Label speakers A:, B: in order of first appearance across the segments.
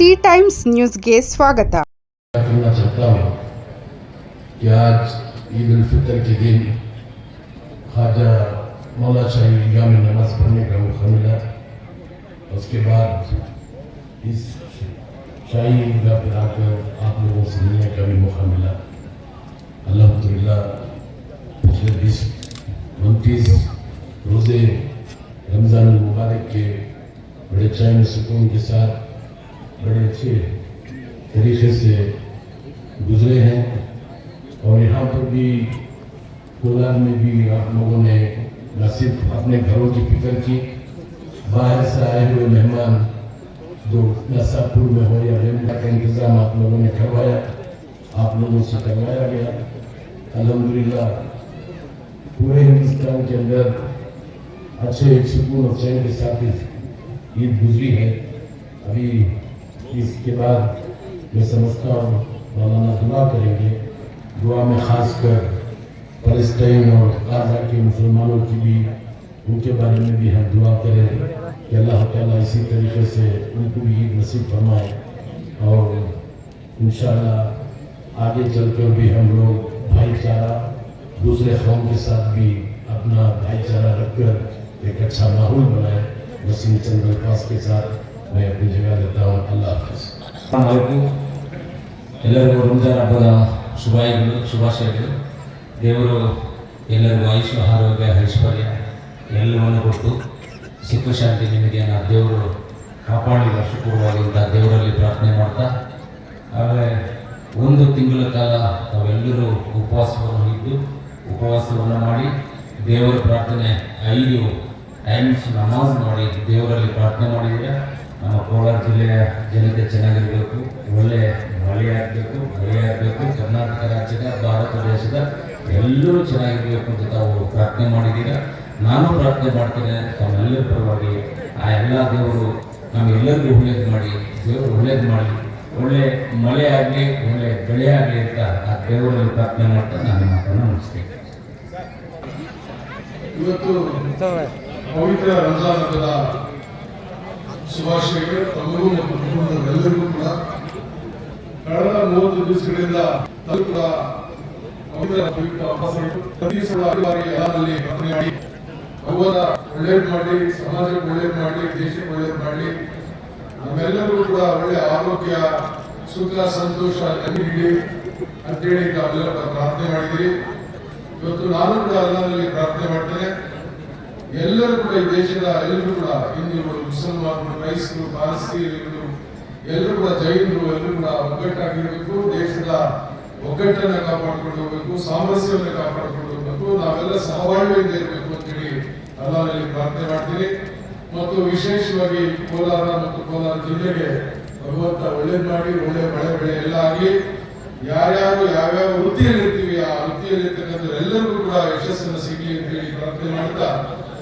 A: سی C times ನ್ಯೂಸ್ಗೆ ಸ್ವಾಗತ.
B: کرنا چاہتا ہوں کہ آج عید الفطر کے دن خواجہ مولا شاہی یوم نماز پڑھنے کا موقع ملا اس کے بعد اس شاہی عیدگاہ پر آ کر آپ لوگوں سے ملنے کا بھی موقع ملا الحمد للہ پچھلے بیس انتیس روزے رمضان المبارک کے بڑے چین سکون کے ساتھ بڑے اچھے طریقے سے گزرے ہیں اور یہاں پر بھی کولار میں بھی آپ لوگوں نے نہ صرف اپنے گھروں کی فکر کی، باہر سے آئے ہوئے مہمان جو نسا پور میں ہو یا ریمبا کا انتظام آپ لوگوں نے کروایا، آپ لوگوں سے کروایا گیا۔ الحمدللہ، پورے ہندوستان کے اندر اچھے ایک سکون اور چین کے ساتھ عید گزری ہے۔ ابھی اس کے بعد میں سمجھتا ہوں مولانا دعا کریں گے، دعا میں خاص کر فلسطین اور غازہ کے مسلمانوں کی بھی، ان کے بارے میں بھی ہم دعا کریں کہ اللہ تعالیٰ اسی طریقے سے ان کو بھی عید نصیب فرمائے اور انشاءاللہ آگے چل کر بھی ہم لوگ بھائی چارہ، دوسرے قوم کے ساتھ بھی اپنا بھائی چارہ رکھ کر ایک اچھا ماحول بنائے وسیم چندر پاس کے ساتھ ಅದೇ ವಿಜಯಗಾದಿದ್ದವ ಅಲ್ಲ.
C: ಎಲ್ಲರಿಗೂ ರಂಜಾನ್ ಹಬ್ಬದ ಶುಭಾಯಗಳು ಶುಭಾಶಯಗಳು. ದೇವರು ಎಲ್ಲರಿಗೂ ಆಯುಷ್ ಆರೋಗ್ಯ, ಐಶ್ವರ್ಯ ಎಲ್ಲವನ್ನು ಕೊಟ್ಟು ಸುಖ, ಶಾಂತಿ ನಿಮಗೆ ನಾನು ದೇವರು ಕಾಪಾಡಿ ವರ್ಷಪೂರ್ವವಾಗಿ ಅಂತ ದೇವರಲ್ಲಿ ಪ್ರಾರ್ಥನೆ ಮಾಡ್ತಾ. ಆದರೆ ಒಂದು ತಿಂಗಳ ಕಾಲ ನಾವೆಲ್ಲರೂ ಉಪವಾಸವನ್ನು ಇದ್ದು ಉಪವಾಸವನ್ನು ಮಾಡಿ ದೇವರ ಪ್ರಾರ್ಥನೆ, ಐದು ಟೈಮ್ಸ್ ನಮಾಜ್ ಮಾಡಿ ದೇವರಲ್ಲಿ ಪ್ರಾರ್ಥನೆ ಮಾಡಿದರೆ ನಮ್ಮ ಕೋಲಾರ ಜಿಲ್ಲೆಯ ಜನತೆ ಚೆನ್ನಾಗಿರಬೇಕು ಒಳ್ಳೆಯ ಮಳೆ ಆಗಬೇಕು ಮಳೆ ಆಗಬೇಕು, ಕರ್ನಾಟಕ ರಾಜ್ಯದ, ಭಾರತ ದೇಶದ ಎಲ್ಲರೂ ಚೆನ್ನಾಗಿರಬೇಕು ಅಂತ ತಾವು ಪ್ರಾರ್ಥನೆ ಮಾಡಿದ್ದೀರಾ? ನಾನು ಪ್ರಾರ್ಥನೆ ಮಾಡ್ತೇನೆ, ತಮ್ಮೆಲ್ಲರ ಪರವಾಗಿ. ಆ ಎಲ್ಲ ದೇವರು ನಮಗೆಲ್ಲರಿಗೂ ಒಳ್ಳೇದು ಮಾಡಿ, ದೇವರು ಒಳ್ಳೇದು ಮಾಡಿ. ಒಳ್ಳೆ ಮಳೆ ಆಗಲಿ, ಒಳ್ಳೆ ಬೆಳೆ ಆಗಲಿ ಅಂತ ಆ ದೇವರಲ್ಲಿ ಪ್ರಾರ್ಥನೆ ಮಾಡ್ತಾ ನಾನು ಮಾತನ್ನು ಮುಗಿಸ್ತೇನೆ.
D: ಇವತ್ತು ಪವಿತ್ರ ರಂಜಾನ್ ಶುಭಾಶಯಗಳು. ತಮಗೂ ನಮ್ಮ ಕುಟುಂಬದವರೆಲ್ಲರಿಗೂ ಕೂಡ. ಕಳೆದ ಮೂವತ್ತು ದಿವಸಗಳಿಂದ ಪ್ರತಿ ಸಲ ಅವರ ಒಳ್ಳೇದು ಮಾಡಿ ಸಮಾಜಕ್ಕೆ ಒಳ್ಳೇದು ಮಾಡಿ ದೇಶಕ್ಕೆ ಒಳ್ಳೇದು ಮಾಡಿ ನಮ್ಮೆಲ್ಲರಿಗೂ ಕೂಡ ಒಳ್ಳೆ ಆರೋಗ್ಯ, ಸುಖ, ಸಂತೋಷ ನೀಡಿ ಅಂತೇಳಿ ಪ್ರಾರ್ಥನೆ ಮಾಡಿದ್ದೀರಿ. ಇವತ್ತು ನಾನು ಕೂಡ ಎಲ್ಲರಲ್ಲಿ ಪ್ರಾರ್ಥನೆ ಮಾಡ್ತೇನೆ. ಎಲ್ಲರೂ ಕೂಡ ಈ ದೇಶದ ಎಲ್ಲರೂ ಕೂಡ ಹಿಂದೂಗಳು ಮುಸಲ್ಮಾನರು, ಕ್ರೈಸ್ತರು, ಪಾರ್ಸಿಯರು ಎಲ್ಲರೂ ಕೂಡ ಜೈನರು ಎಲ್ಲರೂ ಕೂಡ ಒಗ್ಗಟ್ಟಾಗಿರಬೇಕು, ದೇಶದ ಒಗ್ಗಟ್ಟನ್ನ ಕಾಪಾಡಿಕೊಂಡು ಹೋಗ್ಬೇಕು, ಸಾಮರಸ್ಯವನ್ನು ಕಾಪಾಡಿಕೊಂಡು ಹೋಗ್ಬೇಕು, ನಾವೆಲ್ಲ ಸಹಬಾಳ್ವೆಯಿಂದ ಇರಬೇಕು ಅಂತೇಳಿ ಅಲ್ಲಿ ಪ್ರಾರ್ಥನೆ ಮಾಡ್ತೀನಿ. ಮತ್ತು ವಿಶೇಷವಾಗಿ ಕೋಲಾರ ಮತ್ತು ಕೋಲಾರ ಜಿಲ್ಲೆಗೆ ಭಗವಂತ ಒಳ್ಳೇದು ಮಾಡಿ, ಒಳ್ಳೆ ಮಳೆ ಬೆಳೆ ಎಲ್ಲ ಆಗಲಿ, ಯಾರ್ಯಾರು ಯಾವ್ಯಾವ ವೃತ್ತಿಯಲ್ಲಿರ್ತೀವಿ, ಆ ವೃತ್ತಿಯಲ್ಲಿರ್ತಕ್ಕಂಥ ಎಲ್ಲರಿಗೂ ಕೂಡ ಯಶಸ್ಸನ್ನು ಸಿಗಲಿ ಅಂತ ಹೇಳಿ ಪ್ರಾರ್ಥನೆ ಮಾಡ್ತಾ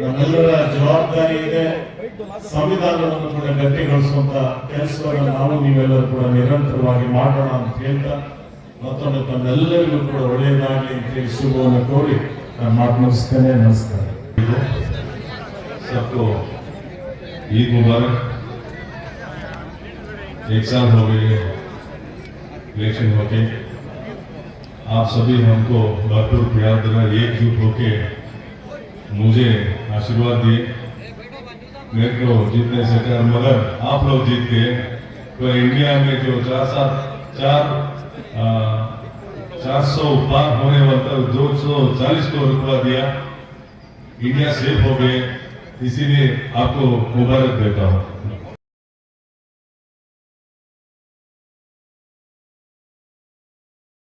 E: ನಮ್ಮೆಲ್ಲರ ಜವಾಬ್ದಾರಿ ಇದೆ ಸಂವಿಧಾನವನ್ನು ಕೂಡ ಗಟ್ಟಿಗೊಳಿಸುವಂತ ಕೆಲಸವನ್ನು ನಾವು ನೀವೆಲ್ಲರೂ ಕೂಡ ನಿರಂತರವಾಗಿ ಮಾಡೋಣ ಅಂತ ಹೇಳ್ತಾ ಮತ್ತೊಮ್ಮೆ ತಮ್ಮೆಲ್ಲರಿಗೂ ಕೂಡ ಒಳ್ಳೆಯದಾಗಲಿ ಅಂತ ಹೇಳಿ ಶುಭವನ್ನು ಕೋರಿ ನಾನು ಮಾತು ಮುಗಿಸ್ತೇನೆ ನಮಸ್ಕಾರ
F: सबको ईद मुबारक एक साल हो गए इलेक्शन होके आप सभी हमको भरपूर प्यार देना एकजुट होके مجھے آشیرواد دی میرے کو جیتنے سے کر مگر آپ لوگ جیت گئے تو انڈیا میں جو چار سات چار چار سو پار ہونے والا دو سو چالیس کو رکھوا دیا انڈیا سیف ہو گئے اسی لیے آپ کو مبارک دیتا ہوں